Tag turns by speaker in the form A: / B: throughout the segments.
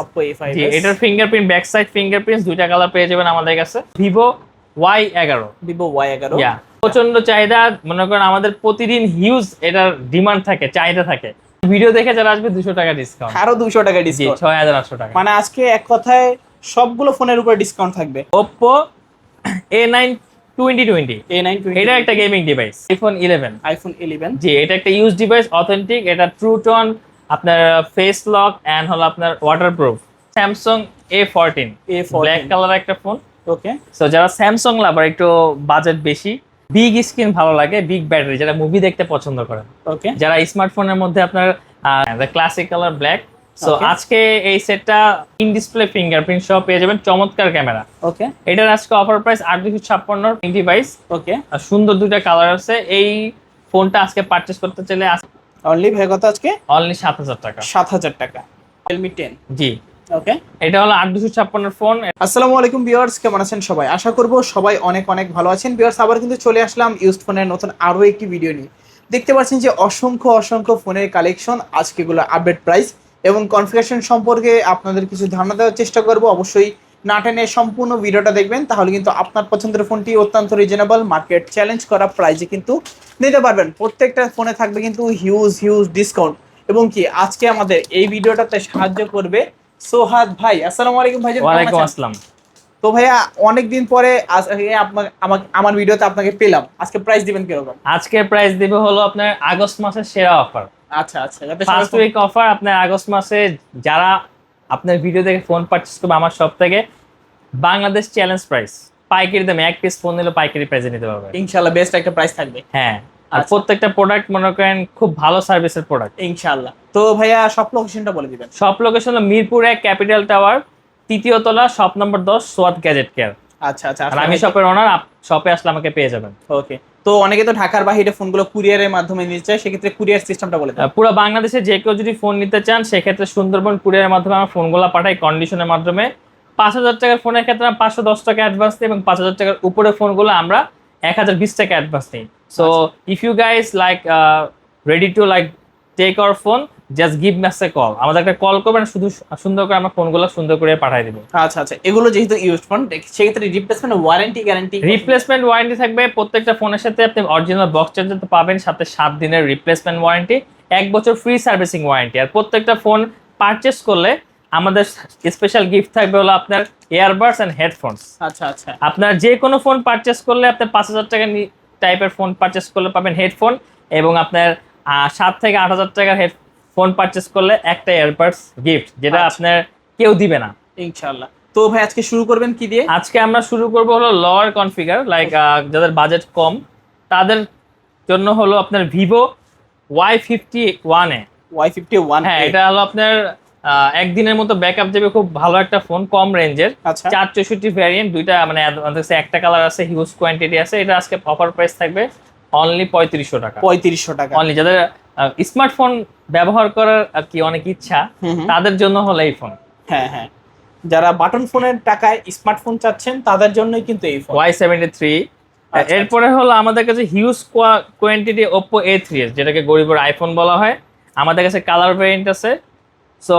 A: Oppo A5
B: জি এটার fingerprint back side fingerprint দুইটা কালার পেয়ে যাবেন আমাদের কাছে। ভিভো ওয়াই এগারো।
A: Vivo Y11
B: ইয়া প্রচণ্ড চাহিদা মনে করেন আমাদের প্রতিদিন হিউজ এটার ডিমান্ড থাকে চাহিদা থাকে। ভিডিও দেখে যারা আসবে দুশো টাকা ডিসকাউন্ট
A: আরও 200 টাকা ডিসকাউন্ট
B: ছয় হাজার আটশো টাকা।
A: মানে আজকে এক কথায় সবগুলো ফোনের উপরে ডিসকাউন্ট থাকবে।
B: Oppo A nine twenty twenty
A: A9
B: এটা একটা gaming device iPhone eleven
A: iPhone 11
B: জি এটা একটা ইউজ ডিভাইস অথেন্টিক এটা ট্রু টোন আপনার ফেস লক অ্যান্ড হলো আপনার waterproof Samsung A fourteen
A: A14
B: black colour একটা ফোন
A: ওকে
B: সো যারা স্যামসাং লাভার একটু বাজেট বেশি বিগ স্ক্রিন ভালো লাগে বিগ ব্যাটারি যারা মুভি দেখতে পছন্দ করেন।
A: ওকে
B: যারা স্মার্টফোনের মধ্যে আপনার ক্লাসিক কালার ব্ল্যাক সো আজকে এই সেটটা ইন ডিসপ্লে ফিঙ্গারপ্রিন্ট সহ পেয়ে যাবেন চমৎকার ক্যামেরা
A: ওকে
B: এটার আজকে অফার প্রাইস আট দুশো ছাপ্পান্ন ডিভাইস
A: ওকে
B: সুন্দর দুইটা কালার আছে। এই ফোনটা আজকে পারচেস করতে চাইলে
A: অনলি ভাই কত আজকে?
B: অনলি সাত হাজার টাকা।
A: 7000 টাকা। Realme 10
B: জি।
A: ওকে
B: এটা হলো আট দুশো ছাপ্পান্ন ফোন।
A: আসসালামু আলাইকুম ভিউয়ার্স কেমন আছেন সবাই? আশা করব সবাই অনেক অনেক ভালো আছেন। ভিউয়ার্স আবার কিন্তু চলে আসলাম ইউজড ফোনের নতুন আরও একটি ভিডিও নিয়ে। দেখতে পাচ্ছেন যে অসংখ্য অসংখ্য ফোনের কালেকশন আজকেগুলো আপডেট প্রাইস এবং কনফিগারেশন সম্পর্কে আপনাদের কিছু ধারণা দেওয়ার চেষ্টা করব। অবশ্যই না টেনে সম্পূর্ণ ভিডিওটা দেখবেন তাহলে কিন্তু আপনার পছন্দের ফোনটি অত্যন্ত রিজনেবল মার্কেট চ্যালেঞ্জ করা প্রাইজে কিন্তু নিতে পারবেন। প্রত্যেকটা ফোনে থাকবে কিন্তু হিউজ হিউজ ডিসকাউন্ট এবং কি আজকে আমাদের এই ভিডিওটাতে সাহায্য করবে সোহাদ ভাই। আসসালামু আলাইকুম ভাই
B: ওয়ালাইকুম আসসালাম।
A: তো ভাইয়া অনেকদিন পরে আমাকে আমার ভিডিওতে আপনাকে পেলাম। আজকে প্রাইস দিবেন কীরকম?
B: আজকে প্রাইস দিবে হলো আপনার আগস্ট মাসের সেরা অফার
A: আচ্ছা আচ্ছা
B: ফার্স্ট উইক অফার আপনার আগস্ট মাসে যারা আপনার ভিডিও দেখে ফোন পারচেস করবে আমার সব থেকে। বাংলাদেশ চ্যালেঞ্জ প্রাইস পাইকারি দামে এক পিস ফোন নিলে পাইকারি প্রাইসে নিতে পারবে
A: ইনশাআল্লাহ বেস্ট একটা প্রাইস থাকবে।
B: হ্যাঁ আর
A: আচ্ছা।
B: প্রত্যেকটা প্রোডাক্ট মনে করেন খুব ভালো সার্ভিসের প্রোডাক্ট
A: ইনশাআল্লাহ। তো ভাইয়া সব লোকেশনটা বলে দিবেন।
B: শপ লোকেশন হলো মিরপুর এক ক্যাপিটাল টাওয়ার তৃতীয় তলা শপ নম্বর দশ সোয়াদ গ্যাজেট কেয়ার
A: আচ্ছা আচ্ছা
B: আর আমি শপের ওনার শপে আসলে আমাকে পেয়ে যাবেন।
A: ওকে তো অনেকে তো ঢাকার বাহিরে ফোনগুলো কুরিয়ারের মাধ্যমে নিতে চায় সেক্ষেত্রে কুরিয়ার সিস্টেমটা বলে
B: পুরো বাংলাদেশে যে কেউ যদি ফোন নিতে চান সেক্ষেত্রে সুন্দরবন কুরিয়ারের মাধ্যমে আমরা ফোনগুলো পাঠাই কন্ডিশনের মাধ্যমে। পাঁচ হাজার টাকার ফোনের ক্ষেত্রে আমরা পাঁচশো দশ টাকা অ্যাডভান্স দিই এবং পাঁচ হাজার টাকার উপরে ফোনগুলো আমরা এক হাজার বিশ টাকা অ্যাডভান্স দিই। So if you guys like ready to like take our phone just give us a call আমাদের একটা কল করবেন শুধু সুন্দর করে আমরা ফোনগুলো সুন্দর করে পাঠিয়ে দেবো।
A: আচ্ছা আচ্ছা। এগুলো যেহেতু ইউজ ফোন সেক্ষেত্রে replacement warranty guarantee
B: replacement warranty থাকবে প্রত্যেকটা ফোনের সাথে। আপনি অরিজিনাল বক্স চার্জার তো পাবেন সাথে সাত দিনের রিপ্লেসমেন্ট ওয়ারেন্টি এক বছর ফ্রি সার্ভিসিং ওয়ারেন্টি আর প্রত্যেকটা ফোন পারচেস করলে আমাদের স্পেশাল গিফট থাকবে হলো আপনার ইয়ারবাডস অ্যান্ড হেডফোনস
A: আচ্ছা আচ্ছা।
B: আপনার যে কোনো ফোন পারচেস করলে আপনার পাঁচ হাজার টাকা টাইপের ফোন পারচেস করলে পাবেন হেডফোন এবং আপনার সাত থেকে আট হাজার টাকার হেডফোন পারচেস করলে একটা ইয়ারবাডস গিফট যেটা
A: আচ্ছা।
B: আপনার কেউ দিবে না।
A: ইনশাআল্লাহ। তো ভাই আজকে শুরু করবেন কি দিয়ে?
B: আজকে আমরা শুরু করব হলো লোয়ার কনফিগার লাইক যাদের বাজেট কম তাদের জন্য হলো আপনার Vivo Y fifty one A.
A: Y fifty one
B: হ্যাঁ এটা হলো আপনার একদিনের মতো ব্যাকআপ দেবে খুব ভালো একটা ফোন কম রেঞ্জের
A: আচ্ছা।
B: চার চৌষট্টি ভ্যারিয়েন্ট দুইটা মানে একটা কালার আছে হিউজ কোয়ান্টিটি আছে এটা আজকে অফার প্রাইস থাকবে অনলি পঁয়ত্রিশশো টাকা।
A: পঁয়ত্রিশশো টাকা।
B: অনলি যাদের স্মার্টফোন ব্যবহার করার আর কি অনেক ইচ্ছা। তাদের জন্য হলো এই ফোন
A: হ্যাঁ হ্যাঁ। যারা বাটন ফোনের টাকায় স্মার্টফোন চাচ্ছেন তাদের জন্যই কিন্তু এই ফোন
B: ওয়াই সেভেন্টি থ্রি এরপরে হলো আমাদের কাছে huge quantity Oppo A three S যেটাকে গরিবের আইফোন বলা হয়। আমাদের কাছে কালার ভেরিয়েন্ট আছে। সো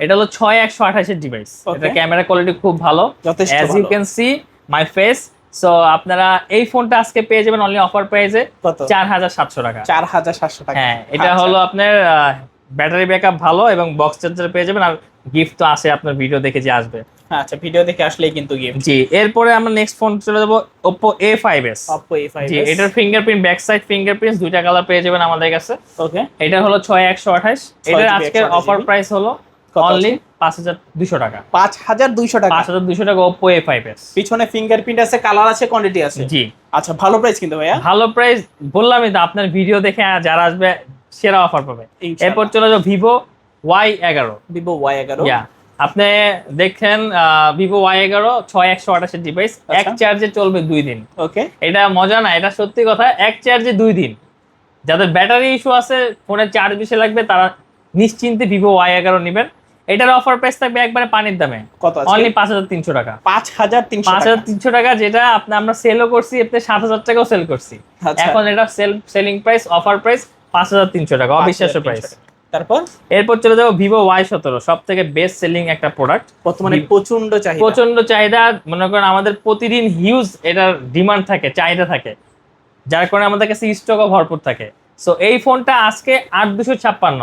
B: এটা হলো ছয় একশো আঠাশের ডিভাইস এটা ক্যামেরা কোয়ালিটি খুব ভালো। As you can see my face so আপনারা এই ফোনটা আজকে পেয়ে যাবেন অনলি অফার প্রাইসে চার হাজার সাতশো টাকা।
A: চার হাজার সাতশো টাকা।
B: হ্যাঁ এটা
A: আচ্ছা।
B: হলো আপনার ব্যাটারি ব্যাকআপ ভালো এবং বক্স চার্জার পেয়ে যাবেন আর গিফট তো আসে আপনার ভিডিও দেখে যে আসবে।
A: আচ্ছা ভিডিও দেখে আসলেই কিন্তু গিফট
B: জি এরপরে আমরা নেক্সট ফোন চলে যাব Oppo A five S
A: Oppo A five
B: জি এটার ফিঙ্গারপ্রিন্ট ব্যাক সাইড ফিঙ্গারপ্রিন্ট দুইটা কালার পেয়ে যাবেন আমাদের কাছে।
A: ওকে
B: এটা হলো ছয় একশো আঠাশ।
A: 6
B: এটার আজকের অফার প্রাইস হলো অনলি পাঁচ হাজার দুশো টাকা।
A: পাঁচ হাজার দুইশো টাকা?
B: পাঁচ হাজার টাকা এ ফাইভ এস
A: পিছনে ফিঙ্গারপ্রিন্ট আছে কালার আছে কোয়ান্টিটি আছে?
B: জি।
A: আচ্ছা ভালো প্রাইস কিন্তু ভাইয়া।
B: ভালো প্রাইস বললামই তো আপনার ভিডিও দেখে যারা আসবে সেরা অফার পাবে। এরপর চলে যাব ভিভো ওয়াই এগারো।
A: ভিভো ওয়াই এগারো।
B: আপনি দেখেন ভিভো ওয়াই এগারো ছয় একশো আঠাশের ডিভাইস এক
A: আচ্ছা।
B: চার্জে চলবে দুই দিন।
A: ওকে।
B: এটা মজা না এটা সত্যি কথা এক চার্জে দুই দিন। যাদের ব্যাটারি ইস্যু আছে ফোনের চার্জ বেশি লাগবে তারা নিশ্চিন্তে ভিভো ওয়াই এগারো নেবেন। এটার অফার প্রাইস থাকবে একবারে পানির দামে।
A: কত আছে
B: অনলি পাঁচ হাজার তিনশো টাকা।
A: পাঁচ হাজার তিনশো
B: পাঁচ হাজার তিনশো টাকা যেটা আপনি আমরা সেলও করছি এতে সাত হাজার টাকাও সেল করছি।
A: আচ্ছা।
B: এখন এটা sale selling price offer price পাঁচ হাজার তিনশো টাকা অবিশ্বাস্য প্রাইস
A: তারপর?
B: এরপর চলে যাব ভিভো ওয়াই সতেরো সব থেকে বেস্ট সেলিং একটা প্রোডাক্ট
A: বর্তমানে প্রচণ্ড চাহিদা।
B: প্রচণ্ড চাহিদা মনে করেন আমাদের প্রতিদিন হিউজ এটার ডিমান্ড থাকে চাহিদা থাকে। যার কারণে আমাদের কাছে স্টকও ভরপুর থাকে। সো এই ফোনটা আজকে আট দুশো ছাপ্পান্ন।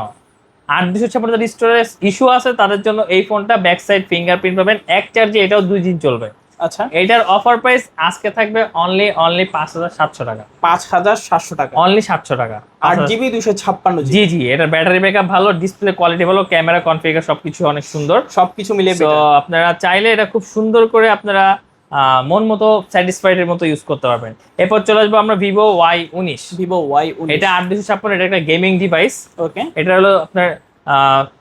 B: আট দুশো ছাপ্পান্ন স্টোরেজ ইস্যু আছে তাদের জন্য এই ফোনটা ব্যাক সাইড ফিঙ্গারপ্রিন্ট পাবেন। এক চার্জে এটাও দুই দিন চলবে।
A: আচ্ছা।
B: এটার অফার প্রাইস আজকে থাকবে অনলি অনলি পাঁচ হাজার সাতশো টাকা।
A: পাঁচ হাজার সাতশো টাকা।
B: অনলি সাতশো টাকা।
A: আট জিবি দুশো ছাপ্পান্ন
B: জি জি এটার ব্যাটারি ব্যাকআপ ভালো ডিসপ্লে কোয়ালিটি ভালো ক্যামেরা কনফিগার সবকিছু অনেক সুন্দর।
A: সবকিছু মিলে
B: আপনারা চাইলে এটা খুব সুন্দর করে আপনারা মন মতো স্যাটিসফাইড এর মতো ইউজ করতে পারবেন। এরপর চলে আসব আমরা ভিভো ওয়াই উনিশ।
A: ভিভো ওয়াই
B: এটা আট দুশো ছাপ্পান্ন এটা একটা গেমিং ডিভাইস
A: ওকে
B: এটা হলো আপনার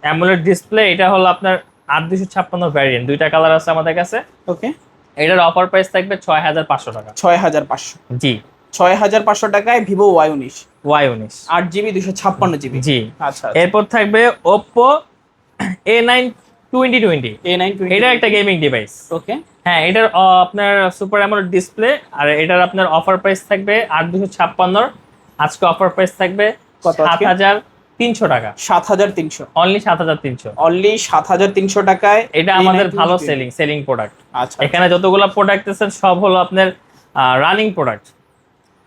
B: অ্যামোলেড ডিসপ্লে এটা হলো আপনার আট দুশো ছাপ্পান্ন ভ্যারিয়েন্ট দুইটা কালার আছে আমাদের কাছে।
A: ওকে
B: এটার অফার প্রাইস থাকবে ছয় হাজার পাঁচশো টাকা।
A: ছয় হাজার পাঁচশো।
B: জি।
A: ছয় হাজার পাঁচশো টাকায় ভিভো ওয়াই উনিশ।
B: ওয়াই উনিশ।
A: আট জিবি দুশো ছাপ্পান্ন জিবি
B: জি।
A: আচ্ছা
B: এরপর থাকবে Oppo A nine twenty twenty
A: A nine
B: এটা একটা গেমিং ডিভাইস
A: ওকে
B: হ্যাঁ এটার আপনার সুপার অ্যামোলেড ডিসপ্লে আর এটার আপনার অফার প্রাইস থাকবে আট দুশো ছাপ্পান্নর আজকে অফার প্রাইস থাকবে
A: কত
B: সাত হাজার তিনশো টাকা।
A: সাত হাজার তিনশো।
B: অনলি সাত হাজার তিনশো।
A: অনলি সাত হাজার তিনশো টাকায়
B: এটা আমাদের ভালো সেলিং সেলিং প্রোডাক্ট
A: আচ্ছা
B: এখানে যতগুলো প্রোডাক্ট আছে সব হলো আপনার রানিং প্রোডাক্ট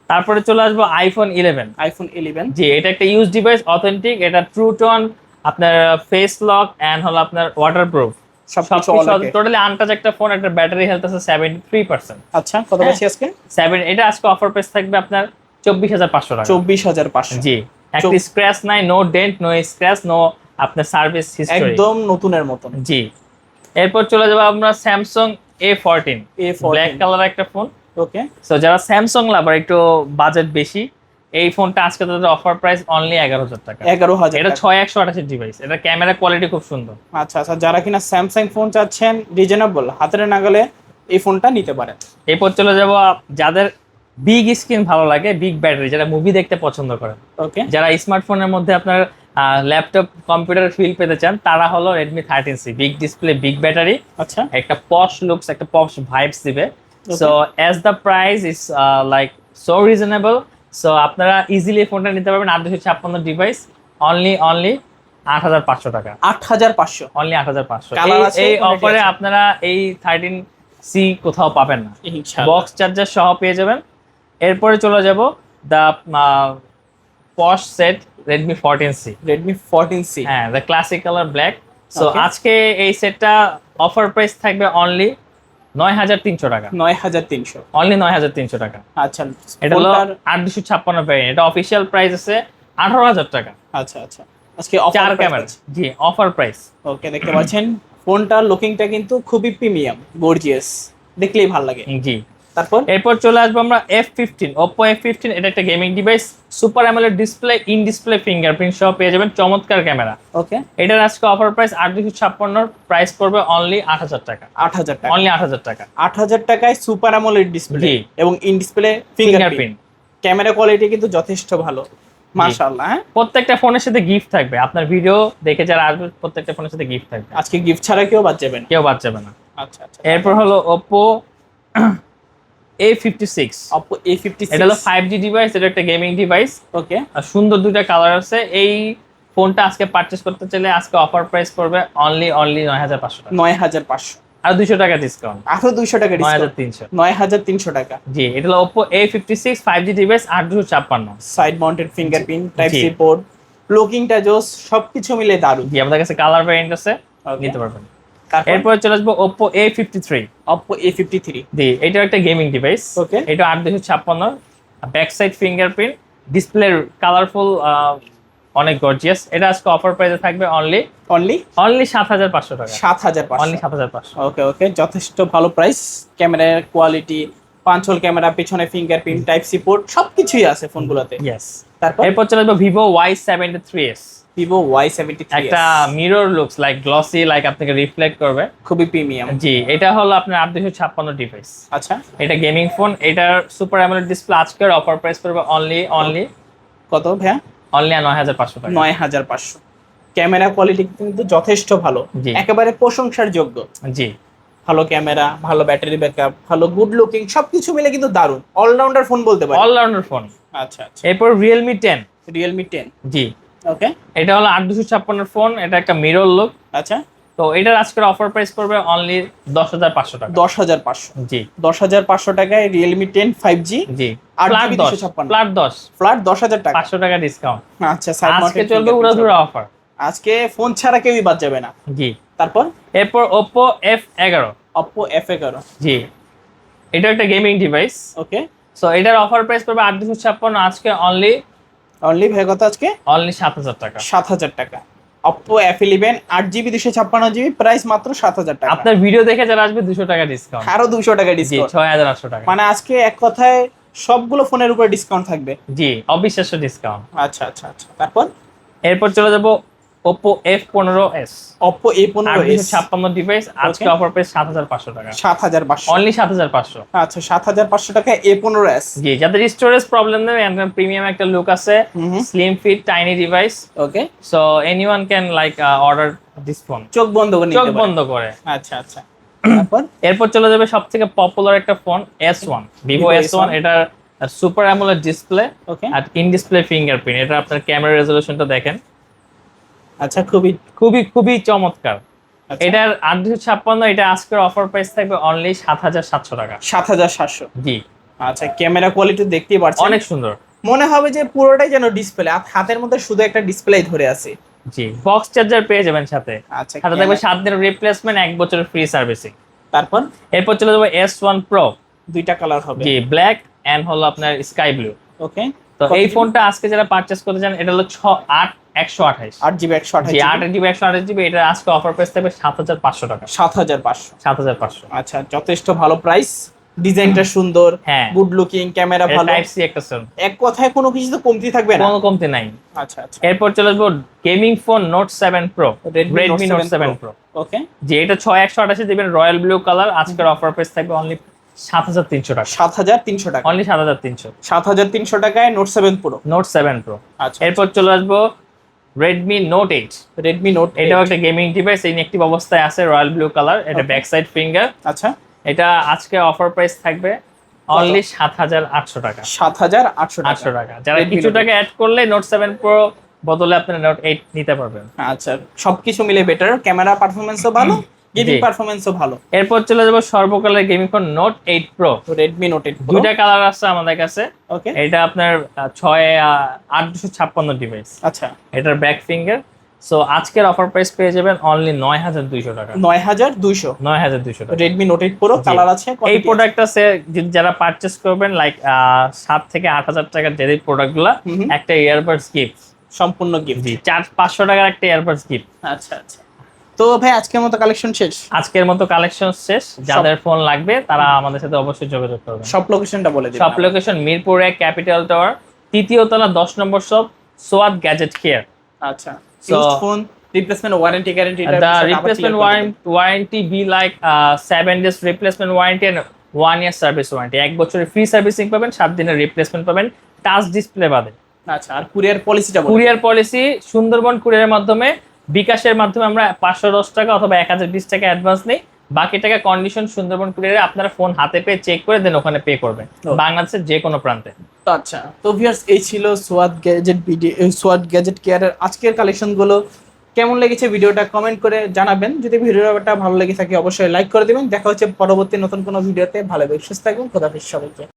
B: তারপরে চলে আসব আইফোন ইলেভেন
A: আইফোন ইলেভেন
B: জি এটা একটা ইউজ ডিভাইস অথেন্টিক এটা ট্রু টোন আপনার ফেস লক অ্যান্ড হলো আপনার ওয়াটার প্রুফ
A: সব
B: সব
A: কিছু all okay।
B: টোটালি আনটাচ একটা ফোন একটা ব্যাটারি হেলথ আছে সেভেন্টি থ্রি পার্সেন্ট
A: আচ্ছা কত। পাচ্ছি আজকে?
B: সেভেন এটা আজকে অফার প্রাইস থাকবে আপনার চব্বিশ হাজার পাঁচশো টাকা।
A: চব্বিশ হাজার পাঁচশো।
B: জি একটা স্ক্র্যাচ নাই no dent no scratch no আপনার সার্ভিস হিস্টোরি
A: একদম নতুনের মতন।
B: জি এরপর চলে যাব আমরা Samsung A fourteen black colour একটা ফোন
A: ওকে
B: সো যারা স্যামসাং লাভার একটু বাজেট বেশি এই ফোনটা আজকে তাদের অফার প্রাইস অনলি এগারো হাজার টাকা।
A: এগারো হাজার
B: এটা। ছয় একশো আঠাশের ডিভাইস এটা ক্যামেরা কোয়ালিটি খুব সুন্দর।
A: আচ্ছা আচ্ছা যারা কিনা স্যামসাং ফোন চাচ্ছেন রিজনেবল হাতের নাগালে এই ফোনটা নিতে পারেন।
B: এরপর চলে যাব যাদের বিগ স্ক্রিন ভালো লাগে বিগ ব্যাটারি যারা মুভি দেখতে পছন্দ করেন।
A: ওকে
B: যারা স্মার্টফোনের মধ্যে আপনার ল্যাপটপ কম্পিউটার ফিল পেতে চান তারা হলো Redmi thirteen C big display big battery
A: আচ্ছা।
B: একটা পশ লুকস একটা পশ ভাইবস দিবে। So as the price is like so reasonable so আপনারা ইজিলি ফোনটা নিতে পারবেন। আট দুশো ছাপ্পান্ন ডিভাইস অনলি অনলি আট হাজার পাঁচশো টাকা।
A: আট হাজার পাঁচশো।
B: অনলি আট হাজার পাঁচশো। এই অফারে আপনারা এই থার্টিন সি কোথাও পাবেন না। বক্স চার্জার সহ পেয়ে যাবেন। এরপরে চলে যাব the posh set Redmi fourteen C
A: Redmi fourteen C
B: হ্যাঁ the classic colour black so আজকে এই সেটটা অফার প্রাইস থাকবে অনলি নয় হাজার তিনশো টাকা।
A: নয় হাজার তিনশো।
B: অনলি নয় হাজার তিনশো টাকা।
A: আচ্ছা
B: এটা হলো আট দুশো ছাপ্পান্ন ভ্যারিয়েন্ট এটা অফিসিয়াল প্রাইস আছে আঠারো হাজার টাকা।
A: আচ্ছা আচ্ছা। আজকে
B: চার ক্যামেরা জি অফার প্রাইস
A: ওকে দেখতে পাচ্ছেন। ফোনটার লুকিংটা কিন্তু খুবই প্রিমিয়াম গর্জিয়াস দেখলেই ভালো লাগে।
B: জি।
A: তারপর?
B: এরপর চলে আসব আমরা F fifteen Oppo F fifteen এটা একটা gaming device super AMOLED display in display fingerprint সহ পেয়ে যাবেন চমৎকার ক্যামেরা
A: ওকে
B: এটার আজকে অফার প্রাইস আট দুশো ছাপ্পান্নর প্রাইস পড়বে অনলি আট হাজার টাকা।
A: আট হাজার টাকা।
B: অনলি আট হাজার টাকা।
A: আট হাজার টাকায় সুপার অ্যামোলেড ডিসপ্লে এবং in display fingerprint camera quality কিন্তু যথেষ্ট ভালো। মাশাআল্লাহ হ্যাঁ?
B: প্রত্যেকটা ফোনের সাথে গিফট থাকবে। আপনার ভিডিও দেখে যারা আসবে প্রত্যেকটা ফোনের সাথে গিফট থাকবে।
A: আজকে গিফট ছাড়া কেউ বাদ
B: কেউ বাদ যাবে না।
A: আচ্ছা আচ্ছা।
B: এরপর হলো Oppo A fifty six
A: Oppo A fifty
B: এটা হলো ফাইভ জি ডিভাইস এটা একটা গেমিং ডিভাইস
A: ওকে
B: আর সুন্দর দুইটা কালার আছে। এই ফোনটা আজকে পারচেস করতে চাইলে আজকে অফার প্রাইস পড়বে অনলি অনলি নয় হাজার পাঁচশো টাকা।
A: নয় হাজার পাঁচশো।
B: আর দুইশো টাকা ডিসকাউন্ট
A: আরও দুইশো টাকা
B: নয় হাজার
A: ডিসকাউন্ট
B: তিনশো।
A: নয় হাজার তিনশো টাকা।
B: জি এটা হলো Oppo A fifty six five G device আট দুশো ছাপ্পান্ন
A: side mounted fingerprint type. C port লুকিংটা জোস সবকিছু মিলে দারুণ।
B: জি আমাদের কাছে কালার ভ্যারিয়েন্ট আছে। নিতে পারবেন। এরপর চলে আসব Oppo A fifty three
A: Oppo A fifty three
B: G এটা একটা গেমিং ডিভাইস
A: ওকে
B: এটা আট দুশো ছাপ্পান্ন। Back side fingerprint display colourful অনেক গর্জিয়াস এটা আজকে অফার প্রাইসে থাকবে অনলি
A: অনলি
B: অনলি সাত হাজার পাঁচশো টাকা।
A: সাত হাজার
B: অনলি সাত হাজার পাঁচশো।
A: ওকে ওকে যথেষ্ট ভালো প্রাইস ক্যামেরার কোয়ালিটি পাঁচল ক্যামেরা পিছনে ফিঙ্গারপ্রিন্ট টাইপ সি পোর্ট সবকিছুই আছে ফোনগুলোতে
B: ইয়েস
A: তারপর?
B: এরপর চলে আসব Vivo Y seventy three S
A: Vivo Y seventy
B: একটা mirror looks like glossy like আপনাকে রিফ্লেক্ট করবে।
A: খুবই প্রিমিয়াম
B: জি এটা হলো আপনার আট দুশো ছাপ্পান্ন ডিভাইস
A: আচ্ছা।
B: এটা গেমিং ফোন এটার সুপার অ্যামোলেড ডিসপ্লে আজকের অফার প্রাইস পড়বে অনলি অনলি
A: কত ভাইয়া?
B: অনলি নয় হাজার পাঁচশো
A: নয় হাজার পাঁচশো। ক্যামেরা কোয়ালিটি কিন্তু যথেষ্ট ভালো। একেবারে প্রশংসার যোগ্য।
B: জি।
A: ভালো ক্যামেরা ভালো ব্যাটারি ব্যাকআপ ভালো গুড লুকিং সবকিছু মিলে কিন্তু দারুণ। অলরাউন্ডার ফোন বলতে পারি
B: অলরাউন্ডার ফোন
A: আচ্ছা আচ্ছা।
B: এরপর Realme ten
A: Realme ten
B: G.
A: Okay
B: এটা হলো আট দুশো ছাপ্পান্নের ফোন এটা একটা মিরর লুক
A: আচ্ছা।
B: তো এটার আজকের অফার প্রাইস পড়বে অনলি দশ হাজার পাঁচশো টাকা।
A: দশ হাজার পাঁচশো।
B: জি।
A: দশ হাজার পাঁচশো টাকায় রিয়েলমি টেন ফাইভ জি।
B: জি ফ্ল্যাট দশ। ফ্ল্যাট দশ।
A: ফ্ল্যাট দশ হাজার টাকা।
B: পাঁচশো টাকা ডিসকাউন্ট
A: আচ্ছা
B: আজকে চলবে উড়াধুরা অফার
A: আজকে ফোন ছাড়া কেউই বাদ যাবে না।
B: জি।
A: তারপর?
B: এরপর ওপো এফ এগারো।
A: অপো এফ এগারো।
B: জি। এটা একটা গেমিং ডিভাইস
A: ওকে
B: সো এটার অফার প্রাইস পড়বে আট দুশো ছাপ্পান্ন। আজকে অনলি
A: অনলি ভাই কত আজকে?
B: অনলি সাত হাজার টাকা।
A: সাত হাজার টাকা। অপো এফ ইলেভেন আট জিবি দুশো ছাপ্পান্ন জিবি প্রাইস মাত্র সাত হাজার টাকা।
B: আপনার ভিডিও দেখে যারা আসবে দুশো টাকা ডিসকাউন্ট
A: আরও দুশো টাকা ডিসকাউন্ট
B: ছয় হাজার আটশো টাকা।
A: মানে আজকে এক কথায় সবগুলো ফোনের উপরে ডিসকাউন্ট থাকবে।
B: জি অবিশ্বাস্য ডিসকাউন্ট
A: আচ্ছা আচ্ছা আচ্ছা। তারপর?
B: এরপর চলে যাব ওপো এফ পনেরো এস
A: অপো এ পনেরো
B: ছাপ্পান্ন ডিভাইস আজকে অফার প্রাইস হাজার পাঁচশো টাকা।
A: সাত হাজার পাঁচশো।
B: অনলি সাত হাজার পাঁচশো।
A: আচ্ছা সাত হাজার পাঁচশো টাকা এ পনেরো এস
B: জি যাদের স্টোরেজ প্রবলেম নেই একদম প্রিমিয়াম একটা লুক আছে। Slim fit tiny device
A: okay
B: so anyone can like order this phone
A: চোখ বন্ধ করে
B: চোখ বন্ধ করে।
A: আচ্ছা আচ্ছা। তারপর?
B: এরপর চলে যাবে সব থেকে পপুলার একটা phone S one Vivo
A: Vivo
B: S one
A: S1
B: এটার সুপার অ্যামোলেড ডিসপ্লে
A: ওকে
B: আর ইন ডিসপ্লে ফিঙ্গারপ্রিন্ট এটা আপনার ক্যামেরা রেজলিউশনটা দেখেন।
A: আচ্ছা খুবই
B: খুবই খুবই চমৎকার।
A: আচ্ছা।
B: এটার আট দুশো ছাপ্পান্ন এটা আজকের অফার প্রাইস থাকবে অনলি সাত হাজার সাতশো টাকা।
A: সাত হাজার সাতশো।
B: জি।
A: আচ্ছা ক্যামেরা কোয়ালিটি দেখতেই পাচ্ছেন
B: অনেক সুন্দর।
A: মনে হবে যে পুরোটাই যেন ডিসপ্লে হাতের মধ্যে শুধু একটা ডিসপ্লে ধরে আছে।
B: জি বক্স চার্জার পেয়ে যাবেন সাথে।
A: আচ্ছা
B: সাথে থাকবে সাত দিনের রিপ্লেসমেন্ট এক বছরের ফ্রি সার্ভিসিং
A: তারপর?
B: এরপর চলে যাবে এস ওয়ান প্রো
A: দুইটা কালার হবে।
B: জি ব্ল্যাক অ্যান্ড হলো আপনার স্কাই ব্লু
A: ওকে
B: তো এই ফোনটা আজকে যারা পারচেস করতে চান এটা হলো ছ আট একশো আঠাইশ।
A: আট জিবি একশো আঠাশ
B: আট জিবি একশো আঠাশ জিবি এটা আজকে অফার প্রাইস থাকবে সাত হাজার পাঁচশো টাকা।
A: সাত হাজার পাঁচশো।
B: সাত হাজার পাঁচশো।
A: আচ্ছা যথেষ্ট ভালো প্রাইস ডিজাইনটা সুন্দর
B: হ্যাঁ।
A: গুড লুকিং ক্যামেরা ভালো।
B: টাইপ সি একটা সেল
A: এক কথায় কোনো কিছু তো কমতি থাকবে না?
B: কোনো কমতি নাই।
A: আচ্ছা আচ্ছা।
B: এরপর চলে আসব gaming phone note seven pro
A: Redmi
B: Redmi note
A: 7
B: seven
A: Pro।
B: Pro
A: okay
B: যে এটা ছয় একশো আঠাশে দিবেন রয়্যাল ব্লু কালার আজকের অফার প্রাইস থাকবে অনলি সাত হাজার তিনশো টাকা।
A: সাত হাজার তিনশো টাকা।
B: অনলি সাত হাজার তিনশো।
A: সাত হাজার তিনশো টাকায় note seven pro
B: note seven pro
A: আচ্ছা
B: এরপর চলে আসব Redmi note eight
A: Redmi note
B: এটাও একটা গেমিং ডিভাইস এই একটি অবস্থায় আছে রয়্যাল ব্লু কালার এটা ব্যাক সাইড ফিঙ্গার
A: আচ্ছা।
B: এটা আজকে অফার প্রাইস থাকবে অনলি সাত হাজার আটশো টাকা।
A: সাত হাজার আটশো
B: আটশো
A: টাকা।
B: টাকা যারা
A: Redmi
B: কিছু টাকা অ্যাড করলে নোট সেভেন প্রো বদলে আপনারা নোট এইট নিতে পারবেন।
A: আচ্ছা সবকিছু মিলে বেটার ক্যামেরা পারফরমেন্সও ভালো। গেমিং
B: জি।
A: পারফরমেন্সও ভালো।
B: এরপর চলে যাব সর্বকালের gaming phone note eight pro
A: Redmi note eight
B: দুইটা কালার আছে আমাদের কাছে।
A: ওকে
B: এটা আপনার আহ, ছয় আটশো ছাপ্পান্ন ডিভাইস
A: আচ্ছা।
B: এটার ব্যাক ফিঙ্গার সো আজকের অফার প্রাইস পেয়ে যাবেন অনলি নয় হাজার দুইশো টাকা।
A: নয় হাজার দুইশো।
B: নয় হাজার দুইশো টাকা।
A: Redmi note eight pro colour আছে
B: এই। প্রোডাক্টটা সে যারা পারচেস করবেন লাইক সাত থেকে আট হাজার টাকার যে প্রোডাক্টগুলো। একটা ইয়ারবাডস গিফট
A: সম্পূর্ণ গিফট
B: জি চার পাঁচশো টাকার একটা ইয়ারবাডস গিফট
A: আচ্ছা আচ্ছা। তো ভাই আজকের মতো কালেকশন শেষ?
B: আজকের মতো কালেকশন শেষ। যাদের ফোন লাগবে তারা আমাদের সাথে অবশ্যই যোগাযোগ করবে
A: সব লোকেশনটা বলে দিন
B: শপ লোকেশন মিরপুর এক ক্যাপিটাল টাওয়ার তৃতীয় তলা দশ নম্বর শপ সোয়াদ গ্যাজেট কেয়ার
A: আচ্ছা। Phone replacement warranty guarantee
B: the replacement warranty warranty be like uh, seven days replacement warranty and one year service warranty এক বছরের ফ্রি সার্ভিসিং পাবেন সাত দিনের রিপ্লেসমেন্ট পাবেন টাচ ডিসপ্লে বাদে।
A: আচ্ছা আর কুরিয়ার পলিসিটা
B: কুরিয়ার পলিসি সুন্দরবন কুরিয়ারের মাধ্যমে বিকাশের মাধ্যমে আমরা পাঁচশো দশ টাকা অথবা এক হাজার বিশ টাকা অ্যাডভান্স নেই। বাকি টাকা কন্ডিশন সুন্দরবন কুরিয়ারে আপনারা ফোন হাতে পেয়ে চেক করে দেন ওখানে পে করবেন. বাংলাদেশের যে কোনো প্রান্তে।
A: তো আচ্ছা তো ভিউয়ার্স এই ছিল Swad gadget video Swad gadget কেয়ারের আজকের কালেকশনগুলো কেমন লেগেছে ভিডিওটা কমেন্ট করে জানাবেন। যদি ভিডিওটা ভালো লেগে থাকে অবশ্যই লাইক করে দিবেন। দেখা হচ্ছে পরবর্তী নতুন কোনো ভিডিওতে ভালো সুস্থ থাকবেন খোদাফিজ সবাইকে।